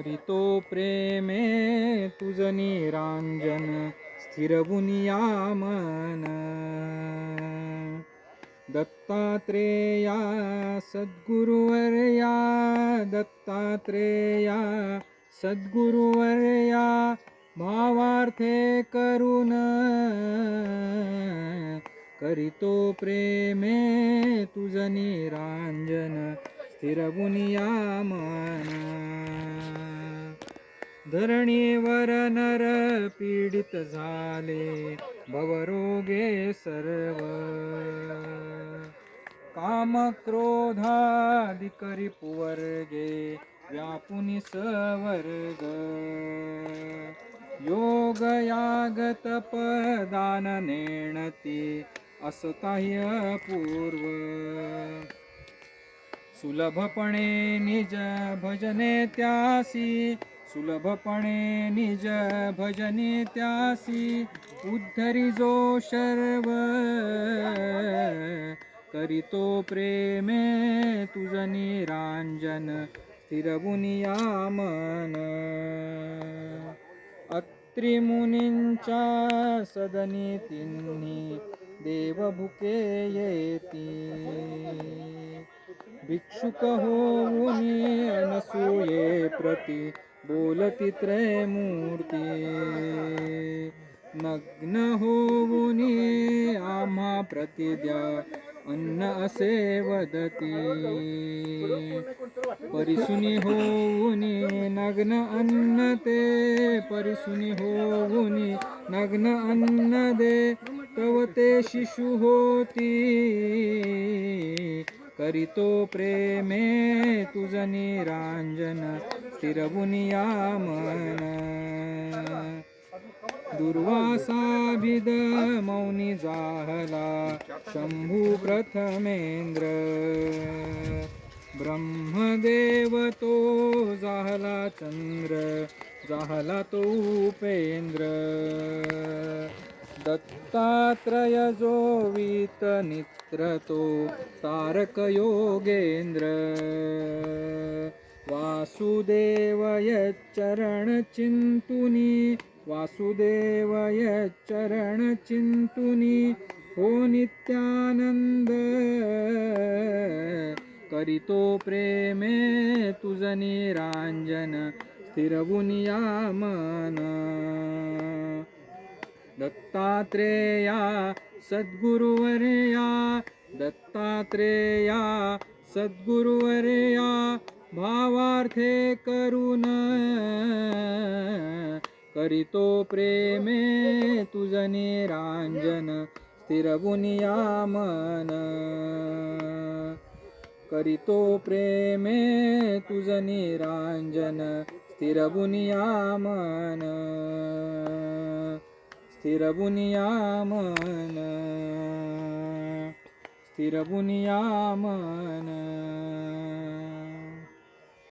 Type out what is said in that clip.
हरितो प्रेमे तुझ निरांजन स्थिर मन. दत्तात्रेया सद्गुरुवर्या दत्तात्रेया सद्गुरुवर्या भावार्थे करून करितो प्रेमे तुझ निरांजन स्थिर मन. धरणीवर नर पीडित झाले भवरोगे सर्व. काम क्रोधाधिकरी पुवर्गे व्यापुनी सवर्ग. योग यागत पदान नेणती असताह्य पूर्व. सुलभपणे निज भजने त्यासी सुलभपणे निज भजने त्यासी उद्धरी जो शर्व. करितो प्रेमे तुझ निरांजन स्थिरबुनिया मन अत्रिमुनींच्या सदनी तिन्ही देवभुके येती. भिक्षुक होऊनी अनसूये प्रति बोलती त्रयमूर्ती। नग्न होऊनी आम्हा प्रतिद्या अन्न असे वदती। परिसुनी होऊनी नग्न अन्न ते परिसुनी होऊनी नग्न अन्न दे तव ते शिशु होती। करितो प्रेमे तुझ निरांजन स्थिरबुनिया मन दुर्वासाभिद मौनी जाहला शंभू प्रथमेंद्र ब्रह्मदेव तो जाहला चंद्र जाहला तो उपेंद्र दत्तात्रय जो वीत नित्र तो तारक योगेंद्र वासुदेवय यच्चरण चिंतुनी वासुदेव हो नित्यानंद. करितो प्रेमे तुझ निरांजन मन. दत्तात्रेया सद्गुरुवर्या दत्तात्रेया सद्गुरुवर्या भावार्थे करून करितो प्रेमे तुझ निरांजन स्थिरबुनिया मन करितो प्रेमे तुझ निरांजन स्थिरबुनिया मन स्थिरबुनिया मन स्थिरबुनिया मन